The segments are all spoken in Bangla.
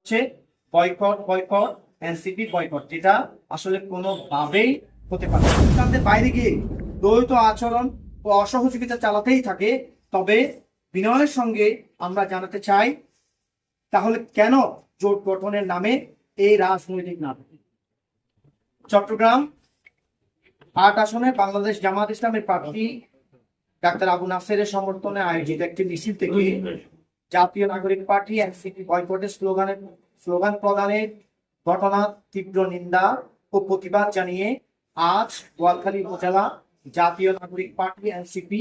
হচ্ছে বয়কট বয়কট এনসিপি বয়কট যেটা আসলে কোনোভাবেই হতে পারে। সিদ্ধান্তের বাইরে গিয়ে দ্বৈত আচরণ ও অসহযোগিতা চালাতেই থাকে, তবে বিনয়ের সঙ্গে আমরা জানাতে চাই, তাহলে কেন জোট গঠনের নামে এই রাজনৈতিক নাটক চট্টগ্রাম আট আসনে বাংলাদেশ জামাত ইসলামের প্রার্থী ডাক্তার আবু নাসেরের সমর্থনে আয়োজিত একটি মিছিল থেকে জাতীয় নাগরিক পার্টি, এনসিপি বয়কটের স্লোগানের, স্লোগান প্রদানের ঘটনা, তীব্র নিন্দা ও প্রতিবাদ জানিয়ে আজ গোয়ালখালী উপজেলা জাতীয় নাগরিক পার্টি, এনসিপি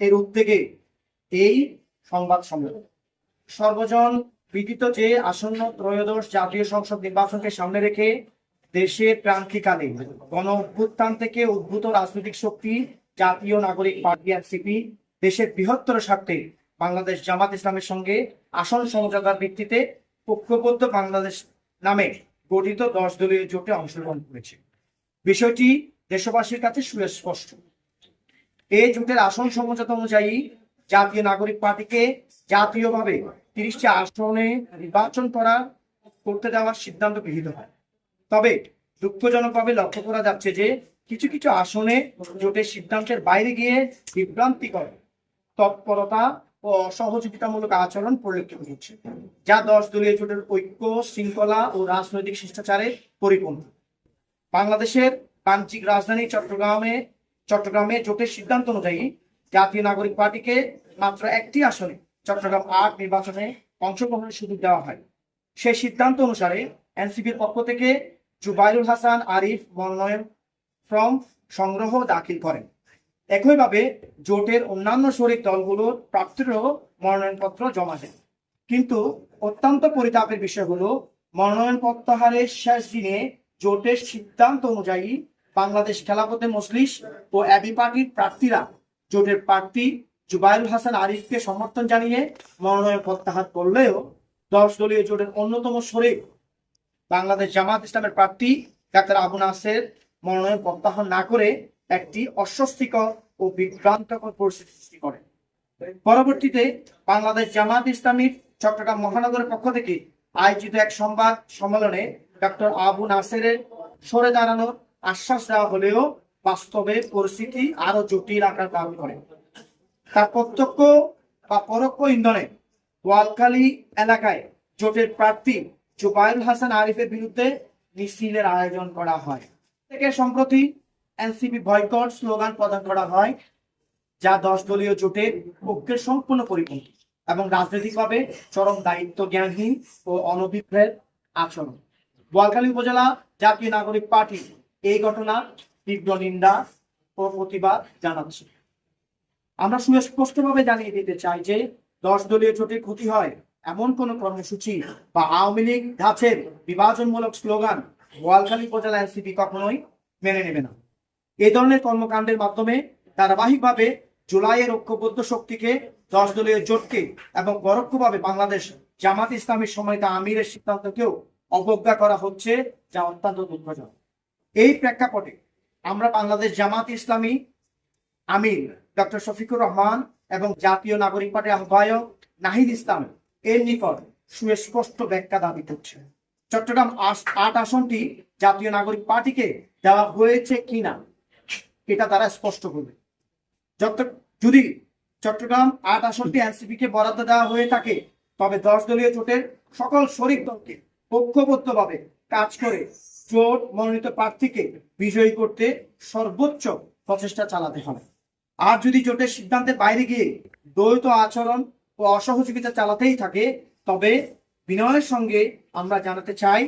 এর উদ্যোগে এই সংবাদ সম্মেলন। সর্বজন বিদিত যে আসন্ন ত্রয়োদশ জাতীয় সংসদ নির্বাচনকে সামনে রেখে দেশের ক্রান্তিকালে গণ অভ্যুত্থান থেকে উদ্ভূত রাজনৈতিক শক্তি জাতীয় নাগরিক পার্টি, এনসিপি দেশের বৃহত্তর স্বার্থে বাংলাদেশ জামাত ইসলামের সঙ্গে আসন সমঝোতার ভিত্তিতে ঐক্যবদ্ধ বাংলাদেশ নামে গঠিত দশ দলীয় জোটে অংশগ্রহণ করেছে। বিষয়টি দেশবাসীর কাছে সুস্পষ্ট। এই জোটের আসন সমঝোতা অনুযায়ী জাতীয় নাগরিক পার্টিকে জাতীয়ভাবে তিরিশটি আসনে নির্বাচন করা করতে দেওয়ার সিদ্ধান্ত গৃহীত হয়। তবে দুঃখজনকভাবে লক্ষ্য করা যাচ্ছে যে কিছু কিছু আসনে জোটের সিদ্ধান্তের বাইরে গিয়ে বিভ্রান্তিকর তৎপরতা ও অসহযোগিতামূলক আচরণ পরিলক্ষিত হচ্ছে, যা দশ দলীয় জোটের ঐক্য, শৃঙ্খলা ও রাজনৈতিক শিষ্টাচারে পরিপূর্ণ। বাংলাদেশের বাণিজ্যিক রাজধানী চট্টগ্রামে চট্টগ্রামে জোটের সিদ্ধান্ত অনুযায়ী জাতীয় নাগরিক পার্টিকে মাত্র একটি আসনে চট্টগ্রাম আট নির্বাচনে অংশগ্রহণের সুযোগ দেওয়া হয়। সেই সিদ্ধান্ত অনুসারে এনসিপির পক্ষ থেকে জুবাইরুল হাসান আরিফ মনোনয়ন ফর্ম সংগ্রহ দাখিল করেন। একইভাবে জোটের অন্যান্য শরিক দলগুলোর প্রার্থীরাও মনোনয়নপত্র জমা দেন কিন্তু অত্যন্ত পরিতাপের বিষয় হলো মনোনয়ন প্রত্যাহারের শেষ দিনে জোটের সিদ্ধান্ত অনুযায়ী বাংলাদেশ খেলাপথে মজলিস ও অ্যাবি পার্টির প্রার্থীরা জোটের প্রার্থী জুবাইরুল হাসান আরিফকে সমর্থন জানিয়ে মনোনয়ন প্রত্যাহার করলেও দশ দলীয় জোটের অন্যতম শরিক বাংলাদেশ জামাত ইসলামের প্রার্থী ডাক্তার আবু নাসের মনোনয়ন প্রত্যাহার না করে একটি অস্বস্তিকর ও বিভ্রান্তকর পরিস্থিতি সৃষ্টি করে। পরবর্তীতে বাংলাদেশ জামাত ইসলামীর চট্টগ্রাম মহানগরের পক্ষ থেকে আয়োজিত এক সংবাদ সম্মেলনে ডক্টর আবু নাসেরের সরে দাঁড়ানোর আশ্বাস দেওয়া হলেও বাস্তবে পরিস্থিতি আরও জটিল আকার ধারণ করে। তার প্রত্যক্ষ বা পরোক্ষ ইন্ধনে গোয়ালখালী এলাকায় জোটের প্রার্থী জুবাইল হাসান আরিফের বিরুদ্ধে মিছিলের আয়োজন করা হয়। থেকে সম্প্রতি এনসিপি বয়কট স্লোগান প্রদান করা হয়, যা দশ দলীয় জোটের ঐক্যের সম্পূর্ণ পরিপন্থী এবং রাজনৈতিকভাবে চরম দায়িত্ব জ্ঞানহীন ও অনভিপ্রেত আচরণ। বোয়ালখালী উপজেলা জাতীয় নাগরিক পার্টি এই ঘটনা তীব্র নিন্দা ও প্রতিবাদ জানাচ্ছে। আমরা সুস্পষ্টভাবে জানিয়ে দিতে চাই যে দশ দলীয় জোটের ক্ষতি হয় এমন কোন কর্মসূচি বা আওয়ামী লীগ ধাঁচের বিভাজনমূলক স্লোগান বোয়ালখালী উপজেলা এনসিপি কখনোই মেনে নেবে না। এই ধরনের কর্মকাণ্ডের মাধ্যমে ধারাবাহিকভাবে জুলাইয়ের ঐক্যবদ্ধ শক্তিকে দশ দলীয় জোটকে এবং পরোক্ষভাবে বাংলাদেশ জামাত ইসলামীর সময়তা আমিরের সিদ্ধান্তকেও অবজ্ঞা করা হচ্ছে, যা অত্যন্ত দুঃখজনক এই প্রেক্ষাপটে আমরা বাংলাদেশ জামাত ইসলামী, আমির ডক্টর শফিকুর রহমান এবং জাতীয় নাগরিক পার্টির আহ্বায়ক নাহিদ ইসলাম এর নিকট সুস্পষ্ট ব্যাখ্যা দাবি করছে। চট্টগ্রাম আট আসনটি জাতীয় নাগরিক পার্টিকে দেওয়া হয়েছে কিনা এটা তারা স্পষ্ট করবে। যদি চট্টগ্রাম আট আসনটি এনসিপি কে বরাদ্দ দেওয়া হয়ে থাকে, তবে দশ দলীয় জোটের সকল শরিক দলকে ঐক্যবদ্ধভাবে কাজ করে জোট মনোনীত প্রার্থীকে বিজয়ী করতে সর্বোচ্চ প্রচেষ্টা চালাতে হবে। আর যদি জোটের সিদ্ধান্তের বাইরে গিয়ে দ্বৈত আচরণ ও অসহযোগিতা চালাতেই থাকে, তবে বিনয়ের সঙ্গে আমরা জানাতে চাই,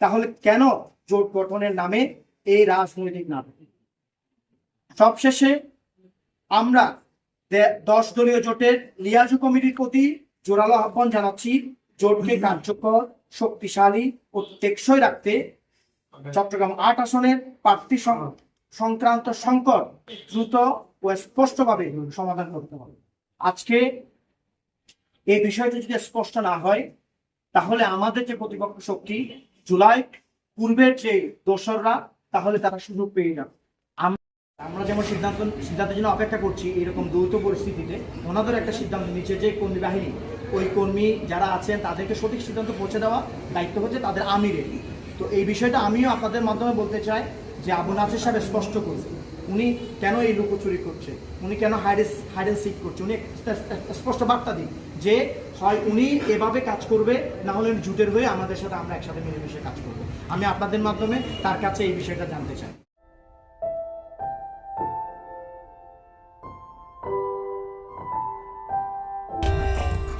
তাহলে কেন জোট গঠনের নামে এই রাজনৈতিক নাটক? সবশেষে আমরা দশ দলীয় জোটের লিয়াজু কমিটির প্রতি জোরালো আহ্বান জানাচ্ছি। জোটকে কার্যকর, শক্তিশালী ও টেকসই রাখতে চট্টগ্রাম আট আসনের প্রার্থী সংক্রান্ত সংকট দ্রুত ও স্পষ্টভাবে সমাধান করতে হবে। আজকে এই বিষয়টি যদি স্পষ্ট না হয়, তাহলে আমাদের যে প্রতিপক্ষ শক্তি জুলাই পূর্বের যে দোসররা, তাহলে তারা সুযোগ পেয়ে যাবে। আমরা যেমন সিদ্ধান্ত, সিদ্ধান্তের জন্য অপেক্ষা করছি এরকম দ্রুত পরিস্থিতিতে, ওনাদের একটা সিদ্ধান্ত নিচ্ছে যে কর্মী বাহিনী, ওই কর্মী যারা আছেন তাদেরকে সঠিক সিদ্ধান্ত পৌঁছে দেওয়া দায়িত্ব হচ্ছে তাদের আমিরের তো এই বিষয়টা আমিও আপনাদের মাধ্যমে বলতে চাই যে আবু নাসির সাহেব স্পষ্ট করছে। উনি কেন এই লুকোচুরি করছে? উনি কেন হাইডেন হাইডেন সিক করছে? উনি স্পষ্ট বার্তা দিন যে হয় উনি এভাবে কাজ করবে, না হলে জুটের হয়ে আমাদের সাথে আমরা একসাথে মিলেমিশে কাজ করব। আমি আপনাদের মাধ্যমে তার কাছে এই বিষয়টা জানতে চাই।